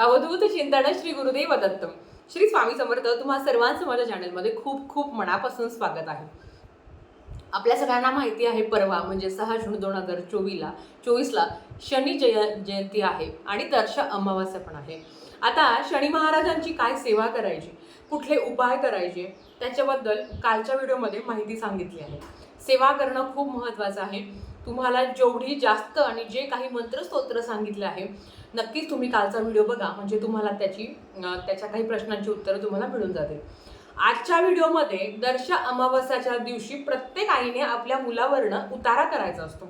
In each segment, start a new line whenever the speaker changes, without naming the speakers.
अवधूत चिंतन श्री गुरुदेव दत्त श्री स्वामी समर्थ तुम्हा सर्वांचं माझ्या चॅनलमध्ये खूप खूप मनापासून स्वागत आहे. आपल्या सगळ्यांना माहिती आहे परवा म्हणजे सहा जून दोन हजार चोवीसला चोवीसला शनी जय जयंती आहे आणि दर्श अमावास्या पण आहे. आता शनी महाराजांची काय सेवा करायची? कुठले उपाय करायचे? त्याच्याबद्दल कालच्या व्हिडिओमध्ये माहिती सांगितली आहे. सेवा करणं खूप महत्त्वाचं आहे. तुम्हाला जेवढी जास्त आणि जे काही मंत्रस्तोत्र सांगितले आहे नक्कीच तुम्ही कालचा व्हिडिओ बघा. म्हणजे तुम्हाला त्याची त्याच्या काही प्रश्नांची उत्तरं तुम्हाला मिळून जातील. आजच्या व्हिडिओमध्ये दर्श अमावस्याच्या दिवशी प्रत्येक आईने आपल्या मुलावरनं उतारा करायचा असतो.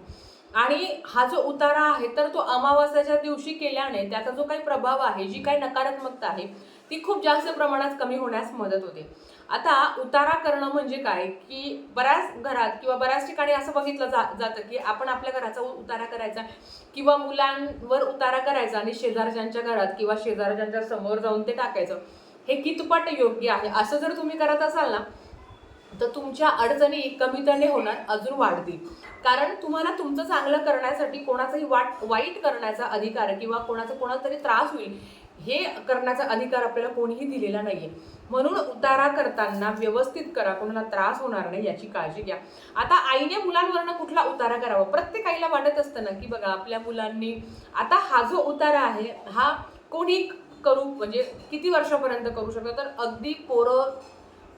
आणि हा जो उतारा आहे तर तो अमावस्याच्या दिवशी केल्याने त्याचा जो काही प्रभाव आहे जी काही नकारात्मकता आहे ती खूप जास्त प्रमाणात कमी होण्यास मदत होते. आता उतारा करणं म्हणजे काय? की बऱ्याच घरात किंवा बऱ्याच ठिकाणी असं बघितलं जा जातं की आपण आपल्या घराचा उतारा करायचा किंवा मुलांवर उतारा करायचा आणि शेजारच्यांच्या घरात किंवा शेजारच्यांच्या समोर जाऊन ते टाकायचं. हे कितपट योग्य आहे? असं जर तुम्ही करत असाल ना तर तुमच्या अडचणी कमी तर नाही होणार अजून वाढतील. कारण तुम्हाला तुमचं चांगलं करण्यासाठी कोणाचाही वाट वाईट करण्याचा अधिकार किंवा कोणाचा कोणाला तरी त्रास होईल हे करण्याचा अधिकार आपल्याला कोणीही दिलेला नाही आहे म्हणून उतारा करताना व्यवस्थित करा कोणाला त्रास होणार नाही याची काळजी घ्या. आता आईने मुलांवरनं कुठला उतारा करावा? प्रत्येक आईला वाटत असतं ना की बघा आपल्या मुलांनी आता हा जो उतारा आहे हा कोणी करू म्हणजे किती वर्षापर्यंत करू शकतो? तर अगदी पोरं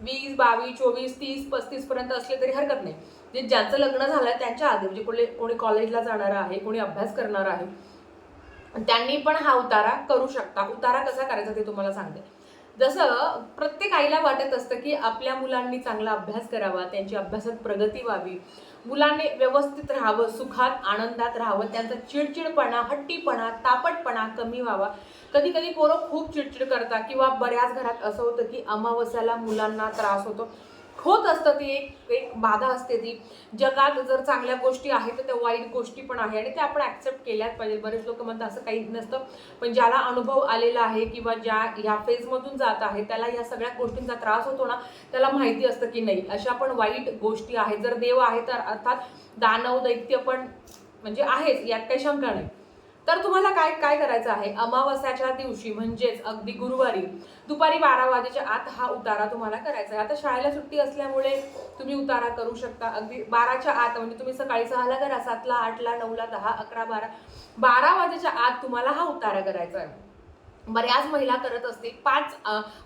वीस बावीस चोवीस तीस पस्तीसपर्यंत असले तरी हरकत नाही. जे ज्यांचं लग्न झालं आहे त्यांच्या आधी म्हणजे कोणी कोणी कॉलेजला जाणार आहे कोणी अभ्यास करणार आहे त्यांनी पण हा उतारा करू शकता. उतारा कसा करायचा ते तुम्हाला सांगते. जसं प्रत्येक आईला वाटत असतं की आपल्या मुलांनी चांगला अभ्यास करावा त्यांची अभ्यासात प्रगती व्हावी. मुलांनी व्यवस्थित राहावं सुखात आनंदात राहावं त्यांचा चिडचिडपणा हट्टीपणा तापटपणा कमी व्हावा. कधी कधी पोरं खूप चिडचिड करतात किंवा बऱ्याच घरात असं होतं की अमावस्याला मुलांना त्रास होतो. होत असतं ती एक एक बाधा असते ती. जगात जर चांगल्या गोष्टी आहेत तर त्या वाईट गोष्टी पण आहे आणि त्या आपण ॲक्सेप्ट केल्याच पाहिजे बरेच लोक म्हणतात असं काही नसतं. पण ज्याला अनुभव आलेला आहे किंवा ज्या ह्या फेजमधून जात आहे त्याला या सगळ्या गोष्टींचा त्रास होतो ना त्याला माहिती असतं की नाही. अशा पण वाईट गोष्टी आहेत. जर देव आहे तर अर्थात दानव दैत्य पण म्हणजे आहेच यात काही शंका नाही. तर तुम्हाला काय काय करायचं आहे? अमावस्याच्या दिवशी म्हणजेच अगदी गुरुवारी दुपारी बारा वाजेच्या आत हा उतारा तुम्हाला करायचा आहे. आता शाळेला सुट्टी असल्यामुळे तुम्ही उतारा करू शकता. अगदी बाराच्या आत म्हणजे तुम्ही सकाळी सहाला करा सातला आठला नऊला दहा अकरा बारा बारा वाजेच्या आत तुम्हाला हा उतारा करायचा आहे. बऱ्याच महिला करत असतील. पाच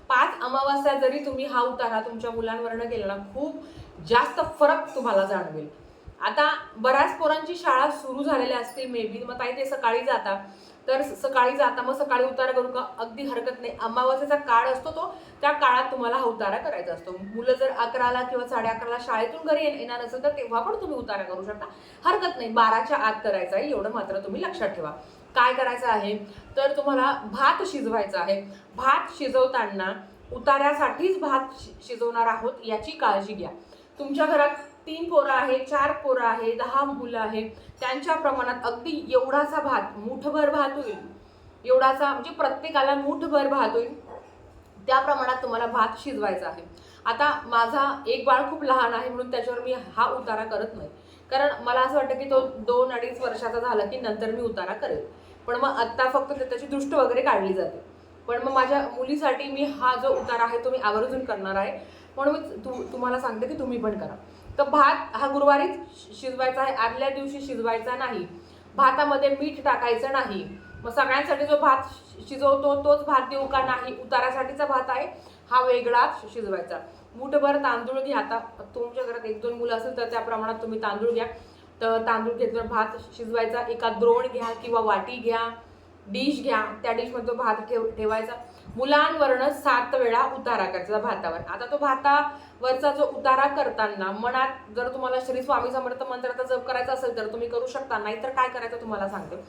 पाच अमावस्या जरी तुम्ही हा उतारा तुमच्या मुलांवरनं केला ना खूप जास्त फरक तुम्हाला जाणवेल. आता बऱ्याच पोरांची शाळा सुरू झालेल्या असतील मे बी मग ताई ते सकाळी जाता. तर सकाळी जाता मग सकाळी उतारा करू का? अगदी हरकत नाही. अमावास्याचा काळ असतो तो त्या काळात तुम्हाला हा उतारा करायचा असतो. मुलं जर अकराला किंवा साडे अकराला शाळेतून घरी येणार असेल तर तेव्हा पण तुम्ही उतारा करू शकता. हरकत नाही. बाराच्या आत करायचा आहे एवढं मात्र तुम्ही लक्षात ठेवा. काय करायचं आहे? तर तुम्हाला भात शिजवायचा आहे. भात शिजवताना उतार्यासाठीच भात शि- शिजवणार आहोत याची काळजी घ्या. तुमच्या घरात तीन पोरं आहे चार पोरं आहे दहा मुलं आहे त्यांच्या प्रमाणात अगदी एवढासा भात मुठभर भात होईल. एवढाचा म्हणजे प्रत्येकाला मुठभर भात होईल. त्या प्रमाणात तुम्हाला भात शिजवायचा आहे. आता माझा एक बाळ खूप लहान आहे म्हणून त्याच्यावर मी हा उतारा करत नाही. कारण मला असं वाटतं की तो दोन अडीच वर्षाचा झाला की नंतर मी उतारा करेल. पण मग आत्ता फक्त त्याची दृष्ट वगैरे काढली जाते. पण मग माझ्या मुलीसाठी मी हा जो उतारा आहे तो मी आवर्जून करणार आहे. म्हणून मी तु तुम्हाला सांगते की तुम्ही पण करा. तर भात हा गुरुवारीच शिजवायचा आहे. आदल्या दिवशी शिजवायचा नाही. भातामध्ये मीठ टाकायचं नाही. मग सगळ्यांसाठी जो भात शि- शिजवतो तोच भात देऊ का नाही? उतारासाठीचा भात आहे. हा वेगळा शिजवायचा. मुठभर तांदूळ घ्या. आता तुमच्या घरात एक दोन मुलं असेल तर त्या प्रमाणात तुम्ही तांदूळ घ्या. तर तांदूळ घेतल्यावर भात शिजवायचा. एका द्रोण घ्या किंवा वाटी घ्या. डिश घ्या. त्या डिशमध्ये तो भात ठेव ठेवायचा. मुलांवरनं सात वेळा उतारा करायचा भातावर. आता तो भातावरचा जो उतारा करताना मनात जर तुम्हाला श्री स्वामी समर्थ मंत्राचा जप करायचा असेल तर तुम्ही करू शकता नाहीतर काय करायचं तुम्हाला सांगते.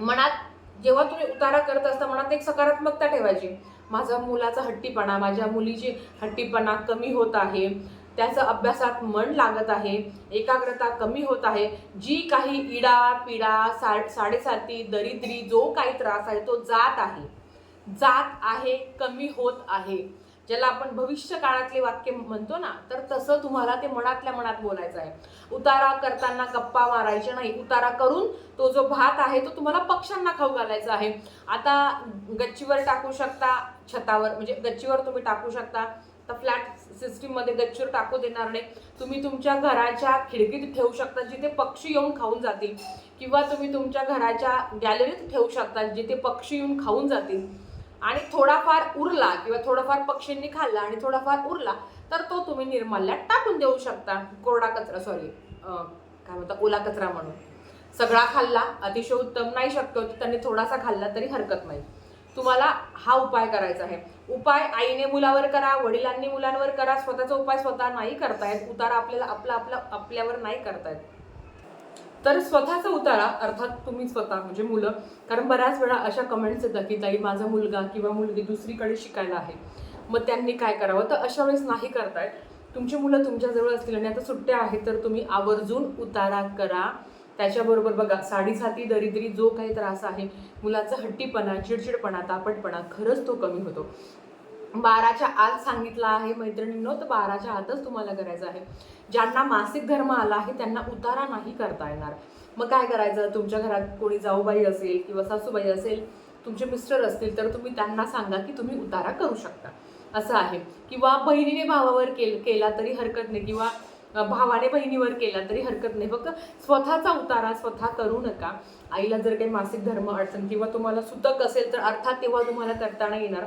मनात जेव्हा तुम्ही उतारा करत असता मनात एक सकारात्मकता ठेवायची. माझा मुलाचा हट्टीपणा माझ्या मुलीची हट्टीपणा कमी होत आहे. त्याचं अभ्यासात मन लागत आहे एकाग्रता कमी होत आहे. जी काही इडा पिडा सा साडेसाती दरिद्री जो काही त्रास आहे तो जात आहे. जात आहे कमी होत आहे. ज्याला आपण भविष्य काळातले वाक्य म्हणतो ना तर तसं तुम्हाला ते मनातल्या मनात बोलायचं आहे. उतारा करताना गप्पा मारायचे नाही. उतारा करून तो जो भात आहे तो तुम्हाला पक्ष्यांना खाऊ घालायचा आहे. आता गच्चीवर टाकू शकता छतावर म्हणजे गच्चीवर तुम्ही टाकू शकता. तर फ्लॅट सिस्टीममध्ये गच्चीवर टाकू देणार नाही. तुम्ही तुमच्या घराच्या खिडकीत ठेवू शकता जिथे पक्षी येऊन खाऊन जातील. किंवा तुम्ही तुमच्या घराच्या गॅलरीत ठेवू शकता जिथे पक्षी येऊन खाऊन जातील. आणि थोडाफार उरला किंवा थोडाफार पक्षींनी खाल्ला आणि थोडाफार उरला तर तो तुम्ही निर्माल्यात टाकून देऊ शकता. कोरडा कचरा सॉरी काय म्हणता ओला कचरा म्हणून. सगळा खाल्ला अतिशय उत्तम नाही शक्य त्यांनी थोडासा खाल्ला तरी हरकत नाही. तुम्हाला हा उपाय करायचा आहे. उपाय आईने मुलावर करा वडिलांनी मुलांवर करा स्वतःचा उपाय स्वतः नाही करतायत उतारा आपल्याला आपला आपला आपल्यावर नाही करतायत. तर स्वतःचा उतारा अर्थात तुम्ही स्वतः म्हणजे मुलं. कारण बऱ्याच वेळा अशा कमेंट्स येतात की ताई माझा मुलगा किंवा मुलगी दुसरीकडे शिकायला आहे. मग त्यांनी काय करावं? तर अशा वेळेस नाही करताय. तुमची मुलं तुमच्याजवळ असतील आणि आता सुट्ट्या आहेत तर तुम्ही आवर्जून उतारा करा. त्याच्याबरोबर बघा साडीसाती दरिद्री जो काही त्रास आहे मुलाचा हट्टीपणा चिडचिडपणा तापटपणा खरंच तो कमी होतो. बाराच्या आत सांगितलं आहे मैत्रिणींनो तर बाराच्या आतच तुम्हाला करायचं आहे. ज्यांना मासिक धर्म आला आहे त्यांना उतारा नाही करता येणार. मग काय करायचं? तुमच्या घरात कोणी जाऊबाई असेल किंवा सासूबाई असेल तुमचे मिस्टर असतील तर तुम्ही त्यांना सांगा की तुम्ही उतारा करू शकता. असं आहे. किंवा बहिणीने भावावर केल केला तरी हरकत नाही किंवा भावाने बहिणीवर केला तरी हरकत नाही. फक्त स्वतःचा उतारा स्वतः करू नका. आईला जर काही मासिक धर्म अडचण किंवा तुम्हाला सुतक असेल तर अर्थात तेव्हा तुम्हाला करताना येणार.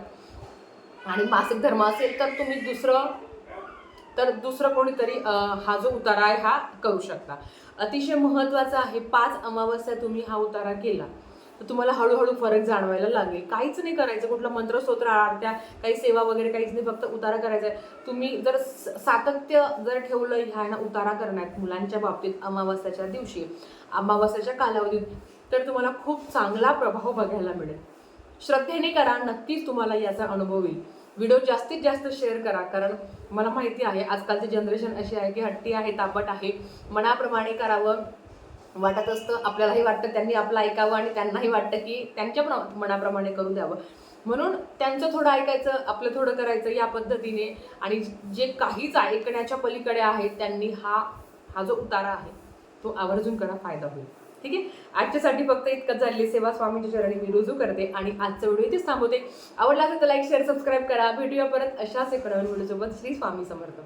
आणि मासिक धर्म असेल तर तुम्ही दुसरं तर दुसरं कोणीतरी हा जो उतारा आहे हा करू शकता. अतिशय महत्त्वाचा आहे पाच अमावस्या तुम्ही हा उतारा केला तर तुम्हाला हळूहळू फरक जाणवायला लागेल. काहीच नाही करायचं कुठलं मंत्र स्तोत्र आरत्या काही सेवा वगैरे काहीच नाही फक्त उतारा करायचा आहे. तुम्ही जर स- सातत्य जर ठेवलं ह्या ना उतारा करण्यात मुलांच्या बाबतीत अमावस्याच्या दिवशी अमावस्याच्या कालावधीत तर तुम्हाला खूप चांगला प्रभाव बघायला मिळेल. श्रद्धेने करा नक्कीच तुम्हाला याचा अनुभव येईल. व्हिडिओ जास्तीत जास्त शेअर करा कारण मला माहिती आहे आजकालची जनरेशन अशी आहे की हट्टी आहे तापट आहे. मनाप्रमाणे करावं वाटत असतं आपल्यालाही वाटतं त्यांनी आपलं ऐकावं आणि त्यांनाही वाटतं की त्यांच्या मनाप्रमाणे करून द्यावं. म्हणून त्यांचं थोडं ऐकायचं आपलं थोडं करायचं या पद्धतीने आणि जे काहीच ऐकण्याच्या पलीकडे आहेत त्यांनी हा हा जो उतारा आहे तो आवर्जून करा फायदा होईल. ठीक आहे? आजच्यासाठी फक्त इतकंच झालेली सेवा स्वामींच्या चरणी मी रुजू करते आणि आजचा व्हिडिओ इथेच थांबवते. आवडला असेल तर लाईक शेअर सबस्क्राईब करा. भेटूया परत अशाच एक नवीन व्हिडिओसोबत. श्री स्वामी समर्थ.